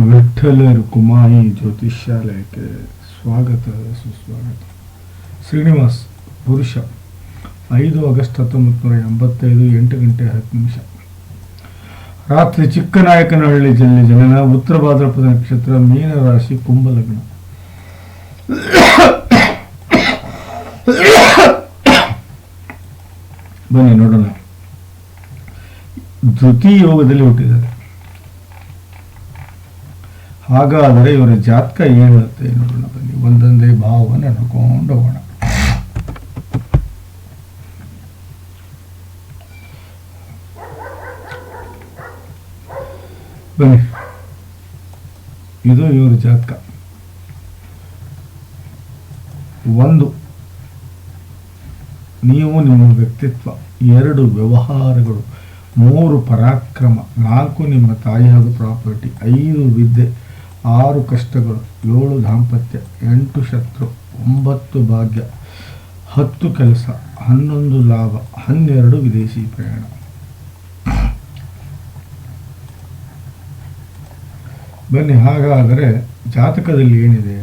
ವಿಠ್ಠಲ ಕುಮಾಯಿ ಜ್ಯೋತಿಷ್ಯಾಲಯಕ್ಕೆ ಸ್ವಾಗತ, ಸುಸ್ವಾಗತ. ಶ್ರೀನಿವಾಸ್ ಪುರುಷ, ಐದು ಆಗಸ್ಟ್ ಹತ್ತೊಂಬತ್ತು ನೂರ ಎಂಬತ್ತೈದು, ಎಂಟು ಗಂಟೆ ಹತ್ತು ನಿಮಿಷ. ರಾತ್ರಿ ಚಿಕ್ಕನಾಯಕನಹಳ್ಳಿ ಜಿಲ್ಲೆ ಜನನ, ಉತ್ತರ ಭಾದ್ರಪದ ನಕ್ಷತ್ರ ಮೀನರಾಶಿ ಕುಂಭಲಗ್ನ ಬನ್ನಿ ನೋಡೋಣ. ಧೃತಿ ಯೋಗದಲ್ಲಿ ಹುಟ್ಟಿದ್ದಾರೆ. ಹಾಗಾದರೆ ಇವರ ಜಾತಕ ಏನು ಹೇಳುತ್ತೆ ನೋಡೋಣ ಬನ್ನಿ ಒಂದೊಂದೇ ಭಾವವನ್ನು ಅನ್ಕೊಂಡು ಹೋಗೋಣ. ಬನ್ನಿ. ಇದು ಇವರ ಜಾತಕ. ಒಂದು, ನೀವು ನಿಮ್ಮ ವ್ಯಕ್ತಿತ್ವ, ಎರಡು ವ್ಯವಹಾರಗಳು, ಮೂರು ಪರಾಕ್ರಮ, ನಾಲ್ಕು ನಿಮ್ಮ ತಾಯಿಯಾದ ಪ್ರಾಪರ್ಟಿ ಐದು ವಿದ್ಯೆ ಆರು ಕಷ್ಟಗಳು, ಏಳು ದಾಂಪತ್ಯ, ಎಂಟು ಶತ್ರು, ಒಂಬತ್ತು ಭಾಗ್ಯ, ಹತ್ತು ಕೆಲಸ, ಹನ್ನೊಂದು ಲಾಭ, ಹನ್ನೆರಡು ವಿದೇಶಿ ಪ್ರಯಾಣ. ಬನ್ನಿ, ಹಾಗಾದರೆ ಜಾತಕದಲ್ಲಿ ಏನಿದೆ?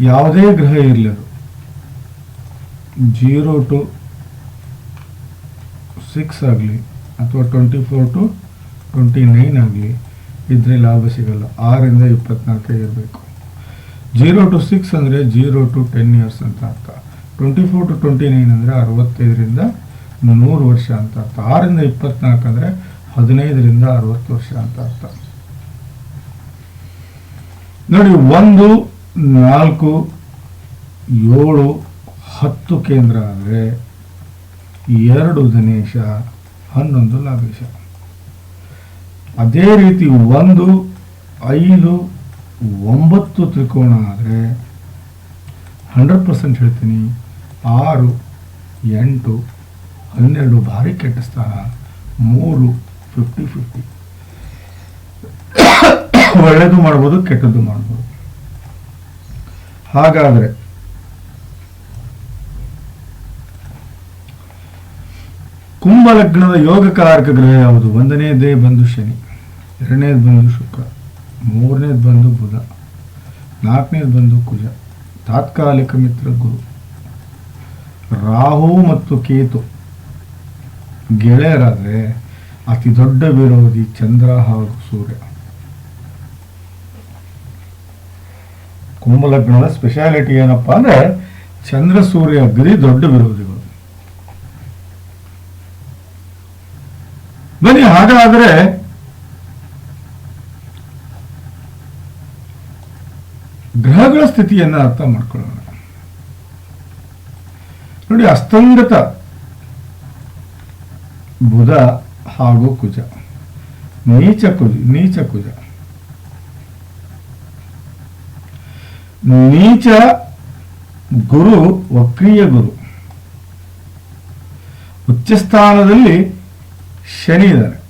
ಯಾವುದೇ ಗ್ರಹ ಇರಲಿರು ಜೀರೋ ಟು ಸಿಕ್ಸ್ ಆಗಲಿ, ಅಥವಾ twenty four to twenty nine ಆಗಲಿ ಇದ್ರೆ ಲಾಭ ಸಿಗಲ್ಲ. ಆರಿಂದ ಇಪ್ಪತ್ನಾಲ್ಕೇ ಇರಬೇಕು. ಜೀರೋ ಟು ಸಿಕ್ಸ್ ಅಂದರೆ ಜೀರೋ ಟು ಟೆನ್ ಇಯರ್ಸ್ ಅಂತ ಅರ್ಥ. Twenty four to twenty nine ಅಂದರೆ ಅರವತ್ತೈದರಿಂದ ನೂರು ವರ್ಷ ಅಂತ ಅರ್ಥ. ಆರಿಂದ ಇಪ್ಪತ್ನಾಲ್ಕು ಅಂದರೆ ಹದಿನೈದರಿಂದ ಅರವತ್ತು ವರ್ಷ ಅಂತ ಅರ್ಥ. ನೋಡಿ, ಒಂದು, ನಾಲ್ಕು, ಏಳು, ಹತ್ತು ಕೇಂದ್ರ ಅಂದರೆ ಎರಡು ಧನೇಶ ಹನ್ನೊಂದು ಲಾಭೇಶ ಅದೇ ರೀತಿ ಒಂದು, ಐದು, ಒಂಬತ್ತು ತ್ರಿಕೋಣ ಆದರೆ ಹಂಡ್ರೆಡ್ ಪರ್ಸೆಂಟ್ ಹೇಳ್ತೀನಿ. ಆರು, ಎಂಟು, ಹನ್ನೆರಡು ಭಾರಿ ಕೆಟ್ಟ ಸ್ಥಾನ, ಮೂರು ಫಿಫ್ಟಿ ಫಿಫ್ಟಿ ಒಳ್ಳೆಯದು ಮಾಡ್ಬೋದು, ಕೆಟ್ಟದ್ದು ಮಾಡ್ಬೋದು. ಹಾಗಾದರೆ ಕುಂಭ ಲಗ್ನದ ಯೋಗಕಾರಕ ಗ್ರಹ ಯಾವುದು? ಒಂದನೇದೇ ಬಂದು ಶನಿ, ಎರಡನೇದು ಬಂದು ಶುಕ್ರ, ಮೂರನೇದು ಬಂದು ಬುಧ, ನಾಲ್ಕನೇದು ಬಂದು ಕುಜ, ತಾತ್ಕಾಲಿಕ ಮಿತ್ರ ಗುರು. ರಾಹು ಮತ್ತು ಕೇತು ಗೆಳೆಯರಾದರೆ ಅತಿ ದೊಡ್ಡ ವಿರೋಧಿ ಚಂದ್ರ ಹಾಗೂ ಸೂರ್ಯ. ಕುಂಭಲಗ್ನದ ಸ್ಪೆಷಾಲಿಟಿ ಏನಪ್ಪಾ ಅಂದ್ರೆ ಚಂದ್ರ ಸೂರ್ಯ ಅಗ್ರಿ ದೊಡ್ಡ ವಿರೋಧಿಗಳು ಬನ್ನಿ, ಹಾಗಾದರೆ ಗ್ರಹಗಳ ಸ್ಥಿತಿಯನ್ನ ಅರ್ಥ ಮಾಡ್ಕೊಳ್ಳೋಣ. ನೋಡಿ, ಅಸ್ತಂಗತ ಬುಧ ಹಾಗೂ ಕುಜ. ನೀಚ ಕುಜ ನೀಚ ಕುಜ. ನೀಚ ಗುರು, ವಕ್ರೀಯ ಗುರು. ಉಚ್ಚಸ್ಥಾನದಲ್ಲಿ ಶನಿ ಇದ್ದಾನೆ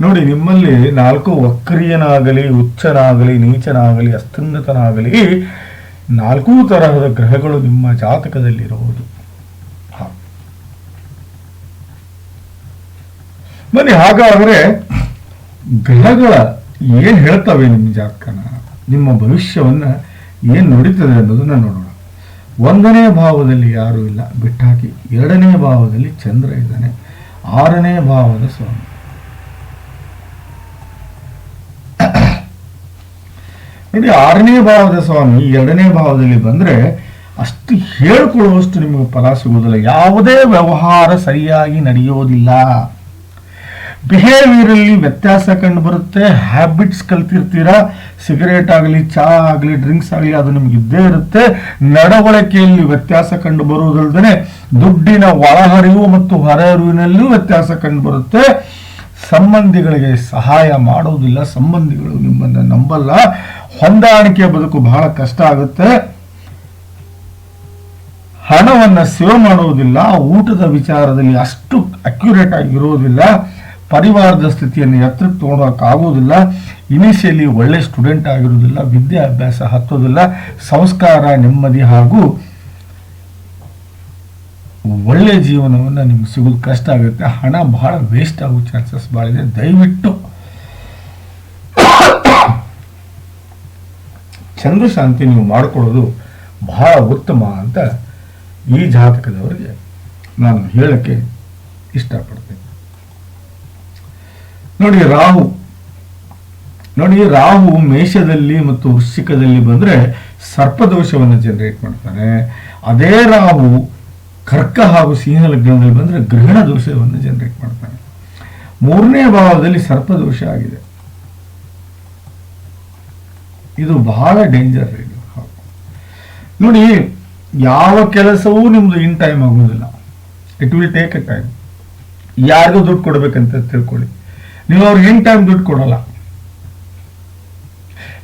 ನೋಡಿ, ನಿಮ್ಮಲ್ಲಿ ನಾಲ್ಕು ವಕ್ರಿಯನಾಗಲಿ ಉಚ್ಚನಾಗಲಿ ನೀಚನಾಗಲಿ ಅಸ್ತುಂಗತನಾಗಲಿ ನಾಲ್ಕೂ ತರಹದ ಗ್ರಹಗಳು ನಿಮ್ಮ ಜಾತಕದಲ್ಲಿರುವುದು. ಹ. ಬನ್ನಿ, ಹಾಗಾದರೆ ಗ್ರಹಗಳ ಏನ್ ಹೇಳ್ತವೆ ನಿಮ್ಮ ಜಾತಕನ? ನಿಮ್ಮ ಭವಿಷ್ಯವನ್ನ ಏನ್ ನುಡಿತದೆ ಅನ್ನೋದನ್ನ ನೋಡೋಣ. ಒಂದನೇ ಭಾವದಲ್ಲಿ ಯಾರೂ ಇಲ್ಲ. ಬಿಟ್ಟಾಕಿ ಎರಡನೇ ಭಾವದಲ್ಲಿ ಚಂದ್ರ ಇದ್ದಾನೆ. ಆರನೇ ಭಾವದ ಸ್ವಾಮಿ. ನೋಡಿ, ಆರನೇ ಭಾವದ ಸ್ವಾಮಿ ಎರಡನೇ ಭಾವದಲ್ಲಿ ಬಂದ್ರೆ ಅಷ್ಟು ಹೇಳ್ಕೊಳ್ಳುವಷ್ಟು ನಿಮಗೆ ಫಲ ಸಿಗುವುದಿಲ್ಲ. ಯಾವುದೇ ವ್ಯವಹಾರ ಸರಿಯಾಗಿ ನಡೆಯೋದಿಲ್ಲ. ಬಿಹೇವಿಯರಲ್ಲಿ ವ್ಯತ್ಯಾಸ ಕಂಡು ಬರುತ್ತೆ ಹ್ಯಾಬಿಟ್ಸ್ ಕಲ್ತಿರ್ತೀರಾ ಸಿಗರೇಟ್ ಆಗಲಿ, ಚಾ ಆಗಲಿ ಡ್ರಿಂಕ್ಸ್ ಆಗಲಿ, ಅದು ನಿಮ್ಗೆ ಇದ್ದೇ ಇರುತ್ತೆ. ನಡವಳಿಕೆಯಲ್ಲಿ ವ್ಯತ್ಯಾಸ ಕಂಡು ಬರುವುದಲ್ಲದೆ ದುಡ್ಡಿನ ಒಳಹರಿವು ಮತ್ತು ಹೊರಹರಿವಿನಲ್ಲೂ ವ್ಯತ್ಯಾಸ ಕಂಡು ಬರುತ್ತೆ. ಸಂಬಂಧಿಗಳಿಗೆ ಸಹಾಯ ಮಾಡುವುದಿಲ್ಲ ಸಂಬಂಧಿಗಳು ನಿಮ್ಮನ್ನು ನಂಬಲ್ಲ. ಹೊಂದಾಣಿಕೆ ಬದುಕು ಬಹಳ ಕಷ್ಟ ಆಗುತ್ತೆ. ಹಣವನ್ನು ಸೇವ್ ಮಾಡುವುದಿಲ್ಲ ಊಟದ ವಿಚಾರದಲ್ಲಿ ಅಷ್ಟು ಅಕ್ಯುರೇಟ್ ಆಗಿ ಇರುವುದಿಲ್ಲ ಪರಿವಾರದ ಸ್ಥಿತಿಯನ್ನು ಎತ್ತರಕ್ಕೆ ಆಗೋದಿಲ್ಲ ಇನಿಷಿಯಲಿ ಒಳ್ಳೆ ಸ್ಟೂಡೆಂಟ್ ಆಗಿರೋದಿಲ್ಲ, ವಿದ್ಯಾಭ್ಯಾಸ ಹತ್ತೋದಿಲ್ಲ. ಸಂಸ್ಕಾರ, ನೆಮ್ಮದಿ ಹಾಗೂ ಒಳ್ಳೆ ಜೀವನವನ್ನು ನಿಮ್ಗೆ ಸಿಗೋದು ಕಷ್ಟ ಆಗುತ್ತೆ. ಹಣ ಬಹಳ ವೇಸ್ಟ್ ಆಗೋ ಚಾನ್ಸಸ್ ಭಾಳ ಇದೆ. ದಯವಿಟ್ಟು ಚಂದ್ರಶಾಂತಿ ನೀವು ಮಾಡಿಕೊಳ್ಳೋದು ಬಹಳ ಉತ್ತಮ ಅಂತ ಈ ಜಾತಕದವರಿಗೆ ನಾನು ಹೇಳಕ್ಕೆ ಇಷ್ಟಪಡ್ತೇನೆ. ನೋಡಿ, ರಾಹು. ನೋಡಿ, ರಾಹು ಮೇಷದಲ್ಲಿ ಮತ್ತು ವೃಶ್ಚಿಕದಲ್ಲಿ ಬಂದ್ರೆ ಸರ್ಪದೋಷವನ್ನು ಜನರೇಟ್ ಮಾಡ್ತಾನೆ ಅದೇ ರಾಹು ಕರ್ಕ ಹಾಗೂ ಸಿಂಹ ಲಗ್ನದಲ್ಲಿ ಬಂದ್ರೆ ಗ್ರಹಣ ದೋಷವನ್ನು ಜನರೇಟ್ ಮಾಡ್ತಾನೆ. ಮೂರನೇ ಭಾವದಲ್ಲಿ ಸರ್ಪದೋಷ ಆಗಿದೆ. ಇದು ಬಹಳ ಡೇಂಜರ್ ಇದು. ನೋಡಿ, ಯಾವ ಕೆಲಸವೂ ನಿಮ್ದು ಇನ್ ಟೈಮ್ ಆಗುವುದಿಲ್ಲ. It will take a time ಯಾರಿಗೂ ದುಡ್ಡು ಕೊಡ್ಬೇಕಂತ ತಿಳ್ಕೊಳ್ಳಿ. ನೀವು ಅವ್ರಿಗೆ ಇನ್ ಟೈಮ್ ದುಡ್ಡು ಕೊಡಲ್ಲ.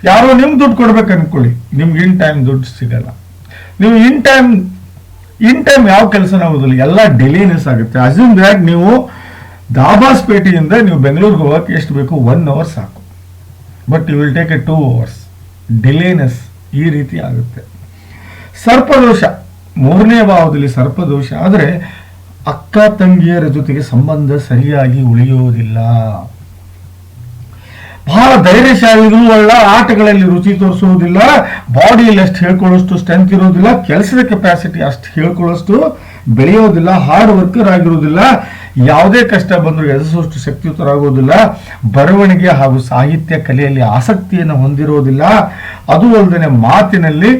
ಯಾರೋ ನಿಮ್ಗೆ ದುಡ್ಡು ಕೊಡ್ಬೇಕು ಅನ್ಕೊಳ್ಳಿ. ನಿಮ್ಗೆ ಇನ್ ಟೈಮ್ ದುಡ್ಡು ಸಿಗಲ್ಲ. ನೀವು ಇನ್ ಟೈಮ್ ಇನ್ ಟೈಮ್ ಯಾವ ಕೆಲಸನ ಆಗೋದಿಲ್ಲ ಎಲ್ಲ ಡೆಲಿನೆಸ್ ಆಗುತ್ತೆ. ಅಸ್ಯೂಮ್ ದ್ಯಾಟ್ ನೀವು ದಾಬಾಸ್ಪೇಟೆಯಿಂದ ನೀವು ಬೆಂಗಳೂರಿಗೆ ಹೋಗಕ್ಕೆ ಎಷ್ಟು ಬೇಕು? ಒನ್ ಅವರ್ ಸಾಕು. But you will take a two hours delayness ಈ ರೀತಿ ಆಗುತ್ತೆ. ಸರ್ಪದೋಷ ಮೂರನೇ ಭಾವದಲ್ಲಿ ಸರ್ಪದೋಷ ಆದರೆ ಅಕ್ಕ ತಂಗಿಯರ ಜೊತೆಗೆ ಸಂಬಂಧ ಸರಿಯಾಗಿ ಉಳಿಯೋದಿಲ್ಲ. ಬಹಳ ಧೈರ್ಯಶಾಲಿಗಳು ಅಲ್ಲ ಆಟಗಳಲ್ಲಿ ರುಚಿ ತೋರಿಸುವುದಿಲ್ಲ, ಬಾಡಿಯಲ್ಲಿ ಅಷ್ಟು ಹೇಳ್ಕೊಳ್ಳೋಷ್ಟು ಸ್ಟ್ರೆಂತ್ ಇರೋದಿಲ್ಲ, ಕೆಲಸದ ಕೆಪಾಸಿಟಿ ಅಷ್ಟು ಹೇಳ್ಕೊಳ್ಳೋಷ್ಟು ಬೆಳೆಯೋದಿಲ್ಲ ಹಾರ್ಡ್ ವರ್ಕರ್ ಆಗಿರೋದಿಲ್ಲ, ಯಾವುದೇ ಕಷ್ಟ ಬಂದರೂ ಎದುರಿಸುವಷ್ಟು ಶಕ್ತಿಯುತರಾಗೋದಿಲ್ಲ, ಬರವಣಿಗೆ ಹಾಗೂ ಸಾಹಿತ್ಯ ಕಲೆಯಲ್ಲಿ ಆಸಕ್ತಿಯನ್ನು ಹೊಂದಿರೋದಿಲ್ಲ, ಅದು ಅಲ್ಲದೆ ಮಾತಿನಲ್ಲಿ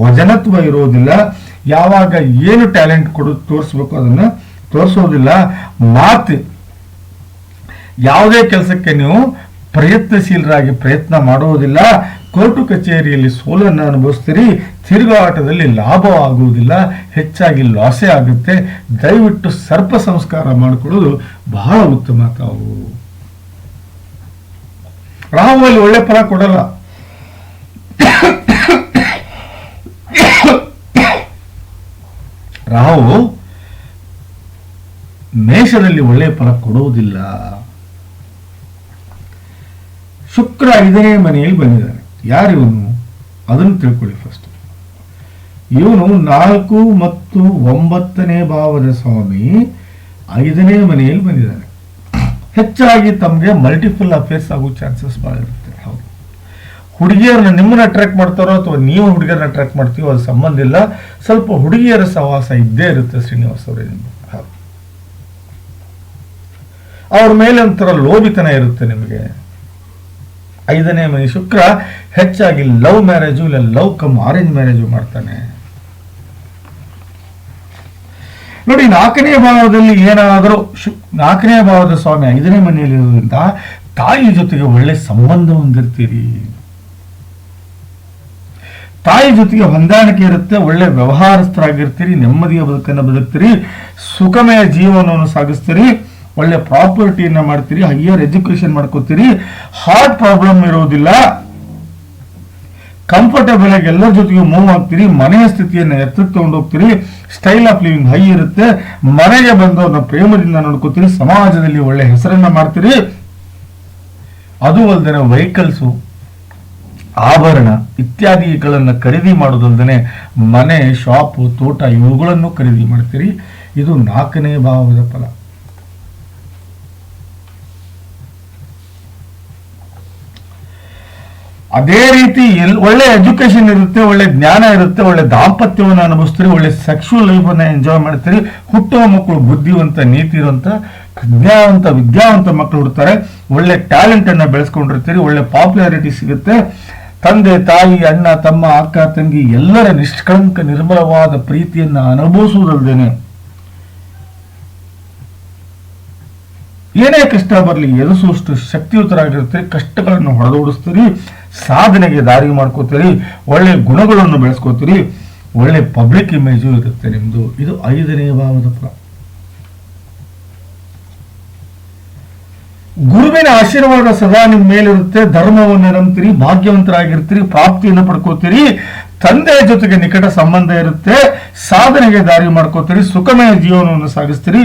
ವಜನತ್ವ ಇರೋದಿಲ್ಲ, ಯಾವಾಗ ಏನು ಟ್ಯಾಲೆಂಟ್ ಕೊಡು, ತೋರಿಸ್ಬೇಕು ಅದನ್ನು ತೋರಿಸೋದಿಲ್ಲ, ಮಾತು ಯಾವುದೇ ಕೆಲಸಕ್ಕೆ ನೀವು ಪ್ರಯತ್ನಶೀಲರಾಗಿ ಪ್ರಯತ್ನ ಮಾಡುವುದಿಲ್ಲ. ಕೋರ್ಟು ಕಚೇರಿಯಲ್ಲಿ ಸೋಲನ್ನು ಅನುಭವಿಸ್ತೀರಿ. ತಿರುಗಾಟದಲ್ಲಿ ಲಾಭ ಆಗುವುದಿಲ್ಲ. ಹೆಚ್ಚಾಗಿ ಲಾಸೇ ಆಗುತ್ತೆ. ದಯವಿಟ್ಟು ಸರ್ಪ ಸಂಸ್ಕಾರ ಮಾಡಿಕೊಳ್ಳೋದು ಬಹಳ ಉತ್ತಮ ತಾವು. ರಾಹುಲ್ ಒಳ್ಳೆ ಫಲ ಕೊಡಲ್ಲ. ರಾಹು ಮೇಷದಲ್ಲಿ ಒಳ್ಳೆಯ ಫಲ ಕೊಡುವುದಿಲ್ಲ. ಶುಕ್ರ ಐದನೇ ಮನೆಯಲ್ಲಿ ಬಂದಿದ್ದಾನೆ. ಯಾರು ಇವನು? ಅದನ್ನು ತಿಳ್ಕೊಳ್ಳಿ ಫಸ್ಟ್ ಇವನು ನಾಲ್ಕು ಮತ್ತು ಒಂಬತ್ತನೇ ಭಾವದ ಸ್ವಾಮಿ ಐದನೇ ಮನೆಯಲ್ಲಿ ಬಂದಿದ್ದಾನೆ. ಹೆಚ್ಚಾಗಿ ತಮಗೆ ಮಲ್ಟಿಪಲ್ ಅಫೇರ್ಸ್ ಆಗೋ ಚಾನ್ಸಸ್ ಭಾಳ ಇರುತ್ತೆ. ಹೌದು. ಹುಡುಗಿಯರನ್ನ ನಿಮ್ಮನ್ನ ಅಟ್ರಾಕ್ಟ್ ಮಾಡ್ತಾರೋ ಅಥವಾ ನೀವು ಹುಡುಗಿಯರನ್ನ ಅಟ್ರಾಕ್ಟ್ ಮಾಡ್ತೀವೋ ಅದು ಸಂಬಂಧ ಇಲ್ಲ. ಸ್ವಲ್ಪ ಹುಡುಗಿಯರ ಸಹವಾಸ ಇದ್ದೇ ಇರುತ್ತೆ ಶ್ರೀನಿವಾಸ ಅವರೇ ಅವ್ರ ಮೇಲೆ ಒಂಥರ ಲೋಭಿತನ ಇರುತ್ತೆ ನಿಮಗೆ. ಐದನೇ ಮನೆ ಶುಕ್ರ, ಹೆಚ್ಚಾಗಿ ಲವ್ ಮ್ಯಾರೇಜು ಇಲ್ಲ, ಲವ್ ಕಮ್ ಆರೆಂಜ್ ಮ್ಯಾರೇಜು ಮಾಡ್ತಾನೆ. ನೋಡಿ, ನಾಲ್ಕನೇ ಭಾವದಲ್ಲಿ ಏನಾದರೂ ಶು- ನಾಲ್ಕನೇ ಭಾವದ ಸ್ವಾಮಿ ಐದನೇ ಮನೆಯಲ್ಲಿ ಇರೋದ್ರಿಂದ ತಾಯಿ ಜೊತೆಗೆ ಒಳ್ಳೆ ಸಂಬಂಧ ಹೊಂದಿರ್ತೀರಿ. ತಾಯಿ ಜೊತೆಗೆ ಹೊಂದಾಣಿಕೆ ಇರುತ್ತೆ, ಒಳ್ಳೆ ವ್ಯವಹಾರಸ್ಥರಾಗಿರ್ತೀರಿ, ನೆಮ್ಮದಿಯ ಬದುಕನ್ನು ಬದುಕ್ತೀರಿ, ಸುಖಮಯ ಜೀವನವನ್ನು ಸಾಗಿಸ್ತೀರಿ. ಒಳ್ಳೆ ಪ್ರಾಪರ್ಟಿಯನ್ನ ಮಾಡ್ತೀರಿ ಹೈಯರ್ ಎಜುಕೇಶನ್ ಮಾಡ್ಕೋತೀರಿ ಹಾರ್ಟ್ ಪ್ರಾಬ್ಲಮ್ ಇರೋದಿಲ್ಲ. ಕಂಫರ್ಟೇಬಲ್ ಆಗಿ ಎಲ್ಲರ ಜೊತೆಗೂ ಮೂವ್ ಆಗ್ತೀರಿ, ಮನೆಯ ಸ್ಥಿತಿಯನ್ನು ಎತ್ತಕ್ಕೆ ಹೋಗ್ತೀರಿ ಸ್ಟೈಲ್ ಆಫ್ ಲಿವಿಂಗ್ ಹೈ ಇರುತ್ತೆ. ಮನೆಗೆ ಬಂದವ್ರನ್ನ ಪ್ರೇಮದಿಂದ ನೋಡ್ಕೋತೀರಿ, ಸಮಾಜದಲ್ಲಿ ಒಳ್ಳೆ ಹೆಸರನ್ನ ಮಾಡ್ತೀರಿ. ಅದು ಅಲ್ಲದೆ ವೆಹಿಕಲ್ಸು ಆಭರಣ ಇತ್ಯಾದಿಗಳನ್ನು ಖರೀದಿ ಮಾಡೋದಲ್ದೇ ಮನೆ ಶಾಪು ತೋಟ, ಇವುಗಳನ್ನು ಖರೀದಿ ಮಾಡ್ತೀರಿ. ಇದು ನಾಲ್ಕನೇ ಭಾವದ ಫಲ. ಅದೇ ರೀತಿ ಎಲ್ ಒಳ್ಳೆ ಎಜುಕೇಶನ್ ಇರುತ್ತೆ, ಒಳ್ಳೆ ಜ್ಞಾನ ಇರುತ್ತೆ, ಒಳ್ಳೆ ದಾಂಪತ್ಯವನ್ನು ಅನುಭವಿಸ್ತೀರಿ, ಒಳ್ಳೆ ಸೆಕ್ಷುವಲ್ ಲೈಫ್ ಅನ್ನ ಎಂಜಾಯ್ ಮಾಡ್ತೀರಿ. ಹುಟ್ಟುವ ಮಕ್ಕಳು ಬುದ್ಧಿವಂತ ನೀತಿ ಇರುವಂತ ಜ್ಞಾನವಂತ, ವಿದ್ಯಾವಂತ ಮಕ್ಕಳು ಹುಡ್ತಾರೆ. ಒಳ್ಳೆ ಟ್ಯಾಲೆಂಟ್ ಅನ್ನ ಬೆಳೆಸ್ಕೊಂಡಿರ್ತೀರಿ, ಒಳ್ಳೆ ಪಾಪ್ಯುಲಾರಿಟಿ ಸಿಗುತ್ತೆ. ತಂದೆ, ತಾಯಿ, ಅಣ್ಣ, ತಮ್ಮ, ಅಕ್ಕ, ತಂಗಿ ಎಲ್ಲರ ನಿಷ್ಕಳಂಕ, ನಿರ್ಮಲವಾದ ಪ್ರೀತಿಯನ್ನ ಅನುಭವಿಸುವುದಲ್ದೇನೆ. ಏನೇ ಕಷ್ಟ ಬರಲಿ, ಎದುರಿಸುವಷ್ಟು ಶಕ್ತಿಯುತರಾಗಿರುತ್ತೆ ಕಷ್ಟಗಳನ್ನು ಹೊಡೆದೋಡಿಸ್ತೀರಿ. ಸಾಧನೆಗೆ ದಾರಿ ಮಾಡ್ಕೋತೀರಿ, ಒಳ್ಳೆ ಗುಣಗಳನ್ನು ಬೆಳೆಸ್ಕೋತೀರಿ, ಒಳ್ಳೆ ಪಬ್ಲಿಕ್ ಇಮೇಜು ಇರುತ್ತೆ ನಿಮ್ಮದು ಇದು ಐದನೇ ಭಾವದ ಫಲ ಗುರುವಿನ ಆಶೀರ್ವಾದ ಸದಾ ನಿಮ್ಮ ಮೇಲಿರುತ್ತೆ, ಧರ್ಮವನ್ನು ನಂಬ್ತೀರಿ, ಭಾಗ್ಯವಂತರಾಗಿರ್ತೀರಿ, ಪ್ರಾಪ್ತಿಯನ್ನು ಪಡ್ಕೋತೀರಿ. ತಂದೆಯ ಜೊತೆಗೆ ನಿಕಟ ಸಂಬಂಧ ಇರುತ್ತೆ. ಸಾಧನೆಗೆ ದಾರಿ ಮಾಡ್ಕೋತೀರಿ. ಸುಖಮಯ ಜೀವನವನ್ನು ಸಾಗಿಸ್ತೀರಿ.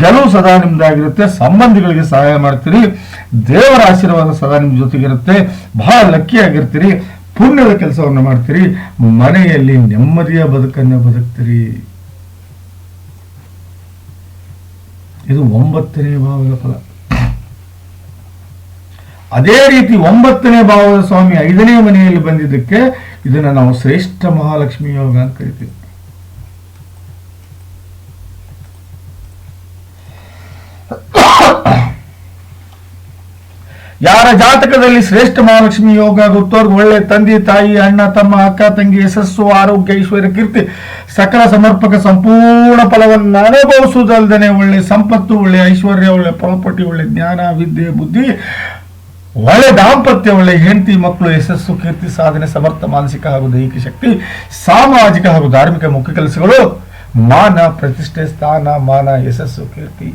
ಗೆಲುವು ಸದಾ ನಿಮ್ದಾಗಿರುತ್ತೆ. ಸಂಬಂಧಿಗಳಿಗೆ ಸಹಾಯ ಮಾಡ್ತೀರಿ. ದೇವರ ಆಶೀರ್ವಾದ ಸದಾ ನಿಮ್ ಜೊತೆಗಿರುತ್ತೆ. ಬಹಳ ಲಕ್ಕಿ ಆಗಿರ್ತೀರಿ ಪುಣ್ಯದ ಕೆಲಸವನ್ನು ಮಾಡ್ತೀರಿ. ಮನೆಯಲ್ಲಿ ನೆಮ್ಮದಿಯ ಬದುಕನ್ನು ಬದುಕ್ತೀರಿ. ಇದು ಒಂಬತ್ತನೇ ಭಾವದ ಫಲ. ಅದೇ ರೀತಿ ಒಂಬತ್ತನೇ ಭಾವದ ಸ್ವಾಮಿ ಐದನೇ ಮನೆಯಲ್ಲಿ ಬಂದಿದ್ದಕ್ಕೆ ಇದನ್ನ ನಾವು ಶ್ರೇಷ್ಠ ಮಹಾಲಕ್ಷ್ಮಿ ಯೋಗ ಅಂತ ಕರಿತೀವಿ. ಯಾರ ಜಾತಕದಲ್ಲಿ ಶ್ರೇಷ್ಠ ಮಹಾಲಕ್ಷ್ಮಿ ಯೋಗ ಗೊತ್ತವ್ರಿಗೆ ಒಳ್ಳೆ ತಂದೆ, ತಾಯಿ, ಅಣ್ಣ, ತಮ್ಮ, ಅಕ್ಕ, ತಂಗಿ ಯಶಸ್ಸು ಆರೋಗ್ಯ, ಐಶ್ವರ್ಯ, ಕೀರ್ತಿ, ಸಕಲ ಸಮರ್ಪಕ ಸಂಪೂರ್ಣ ಫಲವನ್ನು ಅನುಭವಿಸುವುದಲ್ಲದೆ ಒಳ್ಳೆ ಸಂಪತ್ತು, ಒಳ್ಳೆ ಐಶ್ವರ್ಯ, ಒಳ್ಳೆ ಪ್ರಾಪರ್ಟಿ ಒಳ್ಳೆ ಜ್ಞಾನ, ವಿದ್ಯೆ, ಬುದ್ಧಿ ಒಳ್ಳೆ ದಾಂಪತ್ಯ, ಒಳ್ಳೆ ಹೆಂಡತಿ, ಮಕ್ಕಳು, ಯಶಸ್ಸು, ಕೀರ್ತಿ, ಸಾಧನೆ, ಸಮರ್ಥ, ಮಾನಸಿಕ ಹಾಗೂ ದೈಹಿಕ ಶಕ್ತಿ, ಸಾಮಾಜಿಕ ಹಾಗೂ ಧಾರ್ಮಿಕ ಮುಖ್ಯ ಕೆಲಸಗಳು, ಮಾನ, ಪ್ರತಿಷ್ಠೆ, ಸ್ಥಾನ, ಮಾನ, ಯಶಸ್ಸು, ಕೀರ್ತಿ,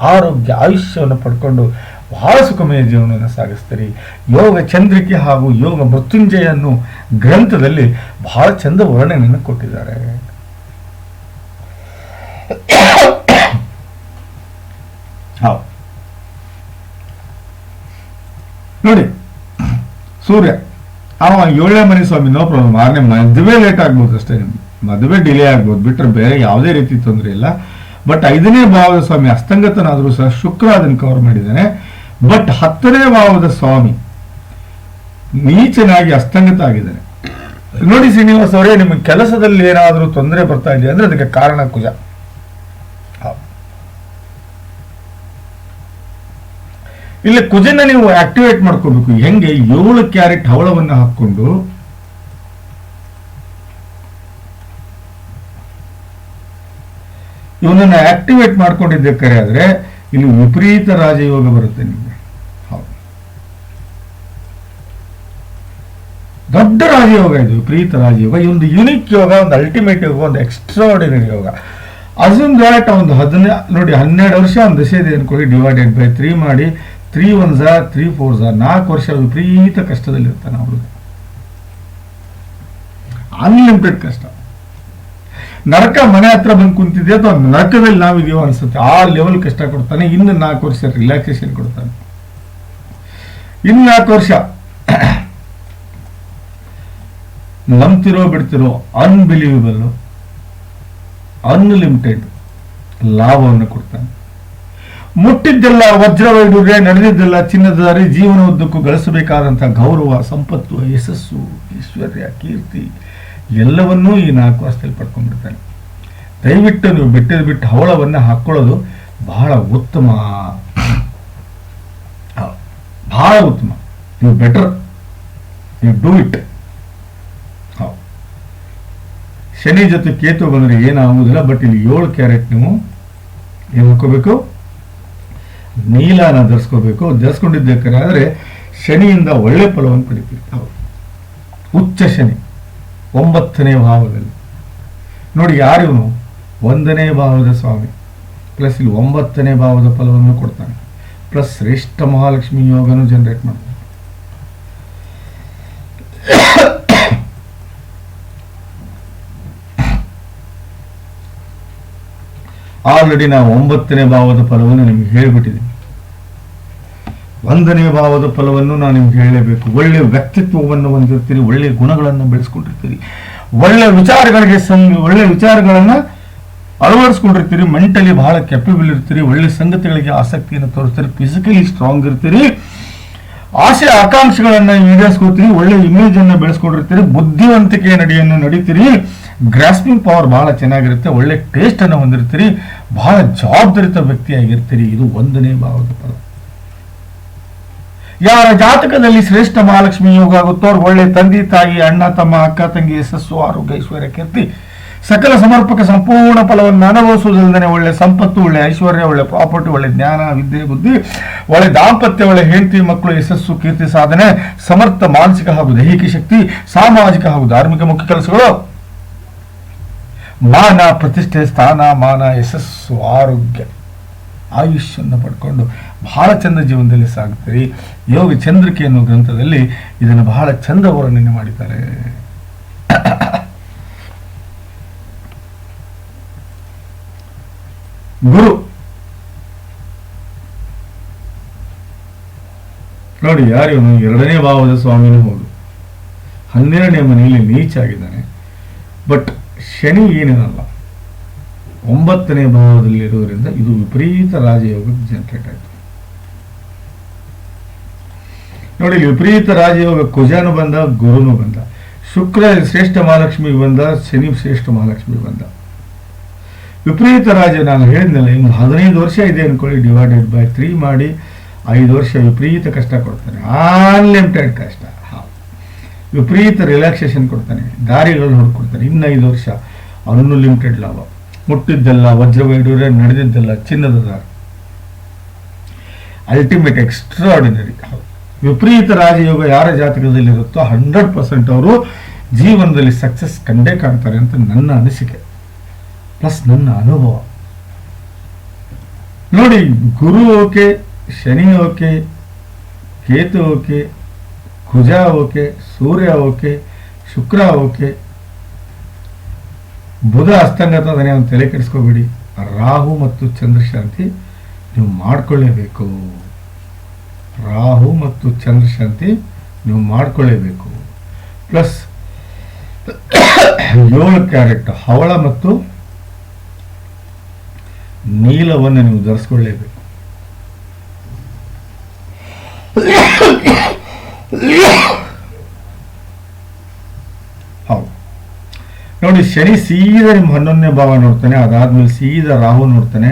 ಆರೋಗ್ಯ, ಆಯುಷ್ಯವನ್ನು ಪಡ್ಕೊಂಡು ಬಹಳ ಸುಖಮಯ ಜೀವನವನ್ನು ಸಾಗಿಸ್ತೀರಿ. ಯೋಗ ಚಂದ್ರಿಕೆ ಹಾಗೂ ಯೋಗ ಮೃತ್ಯುಂಜಯ ಅನ್ನೋ ಗ್ರಂಥದಲ್ಲಿ ಬಹಳ ಚಂದ ವರ್ಣನೆಯನ್ನು ಕೊಟ್ಟಿದ್ದಾರೆ. ಹೌದು. ನೋಡಿ, ಸೂರ್ಯ ಅವ ಏಳನೇ ಮನೆ ಸ್ವಾಮಿ ನೋ ಪ್ರಾಬ್ಲಮ್ ಆರನೇ ಮದುವೆ ಲೇಟ್ ಆಗ್ಬೋದು ಅಷ್ಟೇ ನಿಮ್ಗೆ. ಮದುವೆ ಡಿಲೇ ಆಗ್ಬೋದು ಬಿಟ್ಟರೆ ಬೇರೆ ಯಾವುದೇ ರೀತಿ ತೊಂದರೆ ಇಲ್ಲ. ಬಟ್ ಐದನೇ ಭಾವದ ಸ್ವಾಮಿ ಅಸ್ತಂಗತನಾದರೂ ಸಹ ಶುಕ್ರ ಅದನ್ನು ಕವರ್ ಮಾಡಿದ್ದಾನೆ. ಬಟ್ ಹತ್ತನೇ ಭಾವದ ಸ್ವಾಮಿ, ನೀಚನಾಗಿ ಅಸ್ತಂಗತ ಆಗಿದ್ದಾನೆ. ನೋಡಿ ಶ್ರೀನಿವಾಸ್ ಅವರೇ ನಿಮಗೆ ಕೆಲಸದಲ್ಲಿ ಏನಾದರೂ ತೊಂದರೆ ಬರ್ತಾ ಇದೆಯಾ? ಅಂದರೆ ಅದಕ್ಕೆ ಕಾರಣ ಕುಜ ಹೌದು. ಇಲ್ಲಿ ಕುಜನ ನೀವು ಆಕ್ಟಿವೇಟ್ ಮಾಡ್ಕೋಬೇಕು. ಹೆಂಗೆ? ಏಳು ಕ್ಯಾರೆಟ್ ಹವಳವನ್ನು ಹಾಕೊಂಡು ಇವನನ್ನ ಆಕ್ಟಿವೇಟ್ ಮಾಡ್ಕೊಂಡಿದ್ದಕ್ಕೆ ಆದ್ರೆ ಇಲ್ಲಿ ವಿಪರೀತ ರಾಜಯೋಗ ಬರುತ್ತೆ ನಿಮಗೆ. ಹೌದು. ದೊಡ್ಡ ರಾಜಯೋಗ ಇದು, ವಿಪರೀತ ರಾಜಯೋಗ. ಒಂದು ಯುನಿಕ್ ಯೋಗ, ಒಂದು ಅಲ್ಟಿಮೇಟ್ ಯೋಗ, ಒಂದು ಎಕ್ಸ್ಟ್ರಾರ್ಡಿನರಿ ಯೋಗ. ಅಸೂಮ್ ದ್ಯಾಟ್ ಒಂದು ಹದಿನ, ನೋಡಿ ಹನ್ನೆರಡು ವರ್ಷ ಒಂದು ದಶೆ ಇದೆ ಅನ್ಕೊಳ್ಳಿ ಡಿವೈಡೆಡ್ ಬೈ ತ್ರೀ ಮಾಡಿ ತ್ರೀ ಒನ್ ಝಾ ತ್ರೀ ಫೋರ್ ಝಾ ನಾಲ್ಕು ವರ್ಷ ವಿಪರೀತ ಕಷ್ಟದಲ್ಲಿ ಇರ್ತಾನೆ ಅನ್ಲಿಮಿಟೆಡ್ ಕಷ್ಟ. ನರಕ ಮನೆ ಹತ್ರ ಬಂದು ಕುಂತಿದ್ದೆ ಅಥವಾ ನರಕದಲ್ಲಿ ನಾವಿದೀವೋ ಅನ್ಸುತ್ತೆ. ಆ ಲೆವೆಲ್ ಕಷ್ಟ ಕೊಡ್ತಾನೆ, ಇನ್ನು ನಾಲ್ಕು ವರ್ಷ ರಿಲ್ಯಾಕ್ಸೇಷನ್ ಕೊಡ್ತಾನೆ. ಇನ್ನು ನಾಲ್ಕು ವರ್ಷ ನಂಬ್ತಿರೋ ಬಿಡ್ತಿರೋ ಅನ್ಬಿಲೀವಬಲ್ ಅನ್ಲಿಮಿಟೆಡ್ ಲಾಭವನ್ನು ಕೊಡ್ತಾನೆ. ಮುಟ್ಟಿದ್ದೆಲ್ಲ ವಜ್ರ ವೈಡೂರ್ಯ ನಡೆದಿದ್ದೆಲ್ಲ ಚಿನ್ನದ ದಾರಿ ಜೀವನ ಉದ್ದಕ್ಕೂ ಗೌರವ, ಸಂಪತ್ತು, ಯಶಸ್ಸು, ಐಶ್ವರ್ಯ, ಕೀರ್ತಿ, ಎಲ್ಲವನ್ನೂ ಈ ನಾಲ್ಕು ವರ್ಷದಲ್ಲಿ ಪಡ್ಕೊಂಡ್ಬಿಡ್ತಾನೆ. ದಯವಿಟ್ಟು ನೀವು ಬಿಟ್ಟಿದ ಬಿಟ್ಟು ಹವಳವನ್ನು ಹಾಕ್ಕೊಳ್ಳೋದು ಬಹಳ ಉತ್ತಮ. ಬಹಳ ಉತ್ತಮ. You better you do it Shani ಜೊತೆ ಕೇತು ಬಂದರೆ ಏನಾಗುವುದಿಲ್ಲ ಬಟ್ ಇಲ್ಲಿ ಏಳು ಕ್ಯಾರೆಟ್ ನೀವು ಏನು ಹಾಕೋಬೇಕು ನೀಲಾನ ಧರಿಸ್ಕೋಬೇಕು ಧರಿಸ್ಕೊಂಡಿದ್ದಕ್ಕಾದ್ರೆ ಶನಿಯಿಂದ ಒಳ್ಳೆ ಫಲವನ್ನು ಪಡಿತೀವಿ ಹೌದು. ಉಚ್ಚ ಶನಿ ಒಂಬತ್ತನೇ ಭಾವದಲ್ಲಿ. ನೋಡಿ ಯಾರಿವನು? ಒಂದನೇ ಭಾವದ ಸ್ವಾಮಿ ಪ್ಲಸ್ ಇಲ್ಲಿ ಒಂಬತ್ತನೇ ಭಾವದ ಫಲವನ್ನು ಕೊಡ್ತಾನೆ. ಪ್ಲಸ್ ಶ್ರೇಷ್ಠ ಮಹಾಲಕ್ಷ್ಮಿ ಯೋಗನು ಜನರೇಟ್ ಮಾಡ್ತಾನೆ. ಆಲ್ರೆಡಿ ನಾವು ಒಂಬತ್ತನೇ ಭಾವದ ಫಲವನ್ನು ನಿಮ್ಗೆ ಹೇಳಿಬಿಟ್ಟಿದ್ದೀನಿ ಒಂದನೇ ಭಾವದ ಫಲವನ್ನು ನಾನು ನಿಮ್ಗೆ ಹೇಳಲೇಬೇಕು ಒಳ್ಳೆ ವ್ಯಕ್ತಿತ್ವವನ್ನು ಹೊಂದಿರ್ತೀರಿ, ಒಳ್ಳೆ ಗುಣಗಳನ್ನು ಬೆಳೆಸ್ಕೊಂಡಿರ್ತೀರಿ. ಒಳ್ಳೆ ವಿಚಾರಗಳಿಗೆ ಸಂಗ, ಒಳ್ಳೆ ವಿಚಾರಗಳನ್ನ ಅಳವಡಿಸ್ಕೊಂಡಿರ್ತೀರಿ, ಮೆಂಟಲಿ ಬಹಳ ಕೆಪಬಲ್ ಇರ್ತೀರಿ, ಒಳ್ಳೆ ಸಂಗತಿಗಳಿಗೆ ಆಸಕ್ತಿಯನ್ನು ತೋರಿಸ್ತೀರಿ ಫಿಸಿಕಲಿ ಸ್ಟ್ರಾಂಗ್ ಇರ್ತೀರಿ. ಆಸೆ ಆಕಾಂಕ್ಷೆಗಳನ್ನ ಈಡೇರಿಸ್ಕೊಳ್ತೀರಿ, ಒಳ್ಳೆ ಇಮೇಜ್ ಅನ್ನ ಬೆಳೆಸ್ಕೊಂಡಿರ್ತೀರಿ, ಬುದ್ಧಿವಂತಿಕೆಯ ನಡೆಯನ್ನು ನಡೀತೀರಿ. ಗ್ರಾಸ್ಪಿಂಗ್ ಪವರ್ ಬಹಳ ಚೆನ್ನಾಗಿರುತ್ತೆ, ಒಳ್ಳೆ ಟೇಸ್ಟ್ ಅನ್ನು ಹೊಂದಿರ್ತೀರಿ, ಬಹಳ ಜವಾಬ್ದಾರಿತ ವ್ಯಕ್ತಿಯಾಗಿರ್ತೀರಿ. ಇದು ಒಂದನೇ ಭಾವದ ಪದ. ಯಾರ ಜಾತಕದಲ್ಲಿ ಶ್ರೇಷ್ಠ ಮಹಾಲಕ್ಷ್ಮಿ ಯೋಗ ಆಗುತ್ತೋ ಅವ್ರು ಒಳ್ಳೆ ತಂದೆ, ತಾಯಿ, ಅಣ್ಣ, ತಮ್ಮ, ಅಕ್ಕ, ತಂಗಿ ಯಶಸ್ಸು ಆರೋಗ್ಯ, ಐಶ್ವರ್ಯ, ಕೀರ್ತಿ, ಸಕಲ ಸಮರ್ಪಕ ಸಂಪೂರ್ಣ ಫಲವನ್ನು ಅನುಭವಿಸುವುದಲ್ಲದೆ ಒಳ್ಳೆ ಸಂಪತ್ತು, ಒಳ್ಳೆ ಐಶ್ವರ್ಯ, ಒಳ್ಳೆ ಪ್ರಾಪರ್ಟಿ ಒಳ್ಳೆ ಜ್ಞಾನ, ವಿದ್ಯೆ, ಬುದ್ಧಿ, ಒಳ್ಳೆ ದಾಂಪತ್ಯ, ಒಳ್ಳೆ ಹೆಂಡತಿ, ಮಕ್ಕಳು, ಯಶಸ್ಸು, ಕೀರ್ತಿ ಸಾಧನೆ, ಸಮರ್ಥ, ಮಾನಸಿಕ ಹಾಗೂ ದೈಹಿಕ ಶಕ್ತಿ, ಸಾಮಾಜಿಕ ಹಾಗೂ ಧಾರ್ಮಿಕ ಮುಖ್ಯ ಕೆಲಸಗಳು. ಮಾನ ಪ್ರತಿಷ್ಠೆ, ಸ್ಥಾನ, ಮಾನ, ಯಶಸ್ಸು, ಆರೋಗ್ಯ. ಆಯುಷ್ಯನ್ನು ಪಡ್ಕೊಂಡು ಬಹಳ ಚಂದ ಜೀವನದಲ್ಲಿ ಸಾಗುತ್ತೀರಿ. ಯೋಗ ಚಂದ್ರಿಕೆ ಅನ್ನೋ ಗ್ರಂಥದಲ್ಲಿ ಇದನ್ನು ಬಹಳ ಚಂದ ವರ್ಣನೆ ಮಾಡಿದ್ದಾರೆ. ಗುರು. ನೋಡಿ ಯಾರಿವನು ಎರಡನೇ ಭಾವದ ಸ್ವಾಮಿನೂ ಹೌದು. ಹನ್ನೆರಡನೇ ಮನೆಯಲ್ಲಿ ನೀಚಾಗಿದ್ದಾನೆ. ಬಟ್ ಶನಿ ಏನೇನಲ್ಲ ಒಂಬತ್ತನೇ ಭಾವದಲ್ಲಿ ಇರೋದ್ರಿಂದ ಇದು ವಿಪರೀತ ರಾಜಯೋಗ ಜನರೇಟ್ ಆಯಿತು. ನೋಡಿ ವಿಪರೀತ ರಾಜಯೋಗ ಕುಜಾನು ಬಂದ, ಗುರುನು ಬಂದ. ಶುಕ್ರ ಶ್ರೇಷ್ಠ ಮಹಾಲಕ್ಷ್ಮಿ ಬಂದ, ಶನಿ ಶ್ರೇಷ್ಠ ಮಹಾಲಕ್ಷ್ಮಿ ಬಂದ. ವಿಪರೀತ ರಾಜ, ನಾನು ಹೇಳಿದ್ನಲ್ಲ, ಇನ್ನು ಹದಿನೈದು ವರ್ಷ ಇದೆ ಅನ್ಕೊಳ್ಳಿ ಡಿವೈಡೆಡ್ ಬೈ ತ್ರೀ ಮಾಡಿ, ಐದು ವರ್ಷ ವಿಪರೀತ ಕಷ್ಟ ಕೊಡ್ತಾನೆ. ಅನ್ಲಿಮಿಟೆಡ್ ಕಷ್ಟ. ವಿಪರೀತ ರಿಲ್ಯಾಕ್ಸೇಷನ್ ಕೊಡ್ತಾನೆ. ದಾರಿಗಳು ಹೊಡ್ಕೊಡ್ತಾನೆ ಇನ್ನು ಐದು ವರ್ಷ. ಅನ್ಲಿಮಿಟೆಡ್ ಲಾಭ ಮುಟ್ಟಿದ್ದೆಲ್ಲ ವಜ್ರ ವೈಡೂರ್ಯ ನಡೆದಿದ್ದೆಲ್ಲ ಚಿನ್ನದ ದಾರ. ಅಲ್ಟಿಮೇಟ್ ಎಕ್ಸ್ಟ್ರಾ ಆರ್ಡಿನರಿ ವಿಪರೀತ ರಾಜಯೋಗ ಯಾರ ಜಾತಕದಲ್ಲಿರುತ್ತೋ ಹಂಡ್ರೆಡ್ ಪರ್ಸೆಂಟ್ ಅವರು ಜೀವನದಲ್ಲಿ ಸಕ್ಸಸ್ ಕಂಡೇ ಕಾಣ್ತಾರೆ ಅಂತ ನನ್ನ ಅನಿಸಿಕೆ. ಪ್ಲಸ್ ನನ್ನ ಅನುಭವ. ನೋಡಿ, Guru okay, Shani okay, Ketu okay Kuja okay Surya okay Shukra okay Budha ಅಸ್ತಂಗತ ಒಂದು ತಲೆ ಕೆಡಿಸ್ಕೋಬೇಡಿ. ರಾಹು ಮತ್ತು ಚಂದ್ರಶಾಂತಿ ನೀವು ಮಾಡ್ಕೊಳ್ಳೇಬೇಕು. ರಾಹು ಮತ್ತು ಚಂದ್ರಶಾಂತಿ ನೀವು ಮಾಡ್ಕೊಳ್ಳೇಬೇಕು. ಪ್ಲಸ್ ಏಳು ಕ್ಯಾರೆಟ್ ಹವಳ ಮತ್ತು ನೀಲವನ್ನು ನೀವು ಧರಿಸ್ಕೊಳ್ಳೇಬೇಕು. ಹೌದು. ನೋಡಿ, ಶನಿ ಸೀದಾ ನಿಮ್ಮ ಹನ್ನೊಂದನೇ ಭಾವ ನೋಡ್ತಾನೆ, ಅದಾದ್ಮೇಲೆ ಸೀದಾ ರಾಹು ನೋಡ್ತಾನೆ,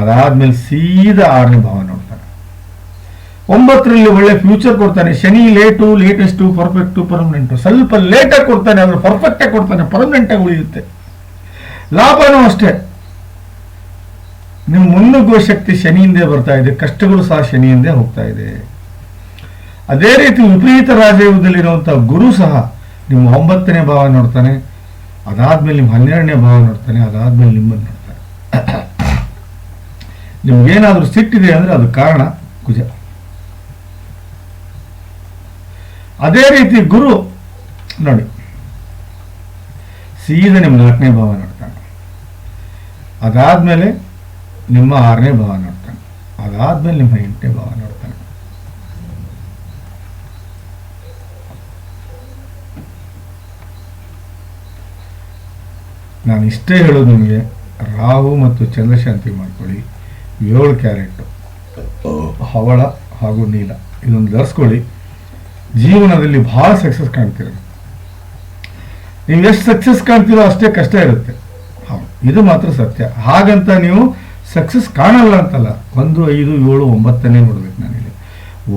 ಅದಾದ್ಮೇಲೆ ಸೀದಾ ಆರನೇ ಭಾವ ನೋಡ್ತಾನೆ. ಒಂಬತ್ತರಲ್ಲಿ ಒಳ್ಳೆ ಫ್ಯೂಚರ್ ಕೊಡ್ತಾನೆ. Shani late latest perfect permanent ಸ್ವಲ್ಪ ಲೇಟಾಗಿ ಕೊಡ್ತಾನೆ, ಆದರೆ ಪರ್ಫೆಕ್ಟ್ ಆಗಿ ಕೊಡ್ತಾನೆ ಪರ್ಮನೆಂಟ್ ಆಗಿ ಉಳಿಯುತ್ತೆ. ಲಾಭನೂ ಅಷ್ಟೇ. ನಿಮ್ಮ ಮುನ್ನುಗ್ಗುವ ಶಕ್ತಿ ಶನಿಯಿಂದೇ ಬರ್ತಾ ಇದೆ, ಕಷ್ಟಗಳು ಸಹ ಶನಿಯಿಂದೇ ಹೋಗ್ತಾ ಇದೆ. ಅದೇ ರೀತಿ ವಿಪರೀತ ರಾಜಯೋಗದಲ್ಲಿರುವಂತಹ ಗುರು ಸಹ ನಿಮ್ಮ ಒಂಬತ್ತನೇ ಭಾವ ನೋಡ್ತಾನೆ, ಅದಾದ್ಮೇಲೆ ನಿಮ್ಮ ಹನ್ನೆರಡನೇ ಭಾವ ನೋಡ್ತಾನೆ, ಅದಾದ್ಮೇಲೆ ನಿಮ್ಮನ್ನು ನೋಡ್ತಾನೆ. ನಿಮ್ಗೇನಾದ್ರೂ ಸಿಟ್ಟಿದೆ ಅಂದ್ರೆ ಅದು ಕಾರಣ ಕುಜ. ಅದೇ ರೀತಿ ಗುರು ನೋಡಿ, ಸೀದಾ ನಿಮ್ಮ ನಾಲ್ಕನೇ ಭಾವ ನೋಡ್ತಾನೆ. ಅದಾದ್ಮೇಲೆ ನಿಮ್ಮ ಆರನೇ ಭಾವ ನೋಡ್ತಾನೆ. ಅದಾದ್ಮೇಲೆ ನಿಮ್ಮ ಎಂಟನೇ ಭಾವ ನೋಡ್ತಾನೆ. ನಾನು ಇಷ್ಟೇ ಹೇಳೋದು ನಿಮಗೆ ರಾಹು ಮತ್ತು ಚಂದ್ರಶಾಂತಿ ಮಾಡ್ಕೊಳ್ಳಿ. ಏಳು ಕ್ಯಾರೆಟ್. ಹವಳ ಹಾಗೂ ನೀಲ. ಇದೊಂದು ಧರಿಸ್ಕೊಳ್ಳಿ. ಜೀವನದಲ್ಲಿ ಭಾಳ ಸಕ್ಸಸ್ ಕಾಣ್ತೀರ. ನೀವು ಎಷ್ಟು ಸಕ್ಸಸ್ ಕಾಣ್ತೀರೋ ಅಷ್ಟೇ ಕಷ್ಟ ಇರುತ್ತೆ. ಹೌದು ಇದು ಮಾತ್ರ ಸತ್ಯ. ಹಾಗಂತ ನೀವು ಸಕ್ಸಸ್ ಕಾಣಲ್ಲ ಅಂತಲ್ಲ. ಒಂದು ಐದು ಏಳು ಒಂಬತ್ತನೇ ನೋಡ್ಬೇಕು ನಾನಿಲ್ಲಿ.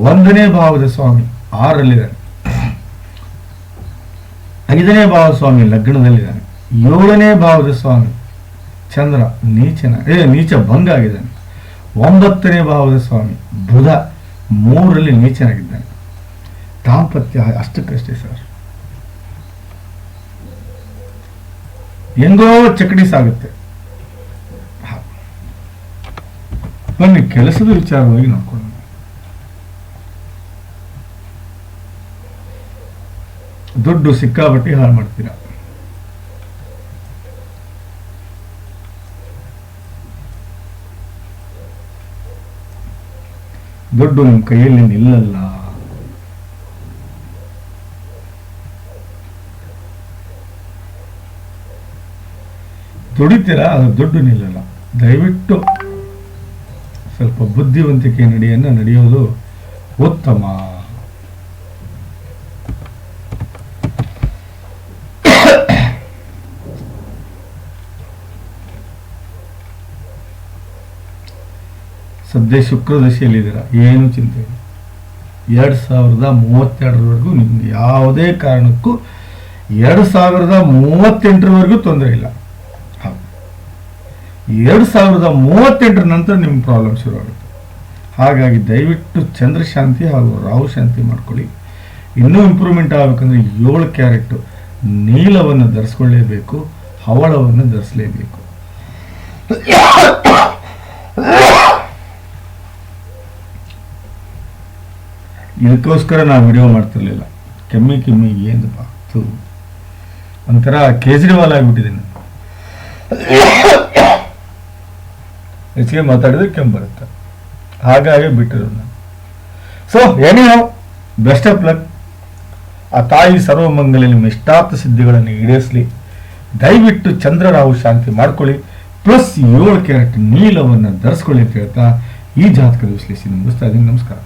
ಒಂದನೇ ಭಾವದ ಸ್ವಾಮಿ ಆರಲ್ಲಿದ್ದಾನೆ. ಐದನೇ ಭಾವ ಸ್ವಾಮಿ ಲಗ್ನದಲ್ಲಿದ್ದಾನೆ. ಏಳನೇ ಭಾವದ ಸ್ವಾಮಿ, ಚಂದ್ರ, ನೀಚನ, ಏ, ನೀಚ, ಭಂಗ ಆಗಿದ್ದಾನೆ. ಒಂಬತ್ತನೇ ಭಾವದ ಸ್ವಾಮಿ, ಬುಧ, ಮೂರರಲ್ಲಿ ನೀಚನಾಗಿದ್ದಾನೆ. ದಾಂಪತ್ಯ ಅಷ್ಟಕ್ಕಷ್ಟೇ ಸರ್. ಎಂದೋ ಚಕಡಿ ಸಾಗುತ್ತೆ. ಬನ್ನಿ, ಕೆಲಸದ ವಿಚಾರವಾಗಿ ನೋಡ್ಕೊಳ್ಳೋಣ. ದುಡ್ಡು ಸಿಕ್ಕಾಪಟ್ಟಿ ಹಾಳು ಮಾಡ್ತೀರಾ? ದುಡ್ಡು ನಿಮ್ಮ ಕೈಯಲ್ಲಿ ನಿಲ್ಲಲ್ಲ. ದುಡಿತೀರಾ? ಅದು ದುಡ್ಡು ನಿಲ್ಲಲ್ಲ. ದಯವಿಟ್ಟು ಸ್ವಲ್ಪ ಬುದ್ಧಿವಂತಿಕೆ ನಡೆಯನ್ನು ನಡೆಯೋದು ಉತ್ತಮ. ಸದ್ಯ ಶುಕ್ರ ದಶೆಯಲ್ಲಿದ್ದೀರಾ ಏನು ಚಿಂತೆ ಇಲ್ಲ. ಎರಡು ಸಾವಿರದ ಮೂವತ್ತೆರಡರವರೆಗೂ ನಿಮ್ಗೆ ಯಾವುದೇ ಕಾರಣಕ್ಕೂ ಎರಡು ಸಾವಿರದ ಮೂವತ್ತೆಂಟರವರೆಗೂ ತೊಂದರೆ ಇಲ್ಲ. ಎರಡು ಸಾವಿರದ ಮೂವತ್ತೆಂಟರ ನಂತರ ನಿಮ್ಮ ಪ್ರಾಬ್ಲಮ್ ಶುರುವಾಗುತ್ತೆ ಹಾಗಾಗಿ ದಯವಿಟ್ಟು ಚಂದ್ರಶಾಂತಿ ಹಾಗೂ ರಾಹು ಶಾಂತಿ ಮಾಡ್ಕೊಳ್ಳಿ. ಇನ್ನೂ ಇಂಪ್ರೂವ್ಮೆಂಟ್ ಆಗಬೇಕಂದ್ರೆ ಏಳು ಕ್ಯಾರೆಟ್ ನೀಲವನ್ನು ಧರಿಸ್ಕೊಳ್ಳೇಬೇಕು, ಹವಳವನ್ನು ಧರಿಸಲೇಬೇಕು. ಇದಕ್ಕೋಸ್ಕರ ನಾವು ವಿಡಿಯೋ ಮಾಡ್ತಿರ್ಲಿಲ್ಲ. ಕೆಮ್ಮಿ ಕೆಮ್ಮಿ ಏನು ಬಾತು ಒಂಥರ ಕೇಜ್ರಿವಾಲ್ ಆಗಿಬಿಟ್ಟಿದ್ದೀನಿ. ಹೆಚ್ಚಿಗೆ ಮಾತಾಡಿದ್ರೆ ಕೆಮ್ಮು ಬರುತ್ತೆ. ಹಾಗಾಗಿ ಬಿಟ್ಟಿರೋದು ನಾನು. ಸೊ ಏನೇ ಬೆಸ್ಟ್ ಆಫ್ ಲಕ್ ಆ ತಾಯಿ ಸರ್ವಮಂಗಲಿ ನಿಮ್ಮ ಇಷ್ಟಾರ್ಥ ಸಿದ್ಧಿಗಳನ್ನು ಈಡೇರಿಸಲಿ. ದಯವಿಟ್ಟು ಚಂದ್ರರಾವು ಶಾಂತಿ ಮಾಡ್ಕೊಳ್ಳಿ. ಪ್ಲಸ್ ಏಳು ಕ್ಯಾರೆಟ್ ನೀಲವನ್ನು ಧರಿಸ್ಕೊಳ್ಳಿ ಅಂತ ಹೇಳ್ತಾ ಈ ಜಾತಕದ ವಿಶ್ಲೇಷಣೆ ಮುಗಿಸ್ತಾ ಇದ್ದೀನಿ. ನಮಸ್ಕಾರ.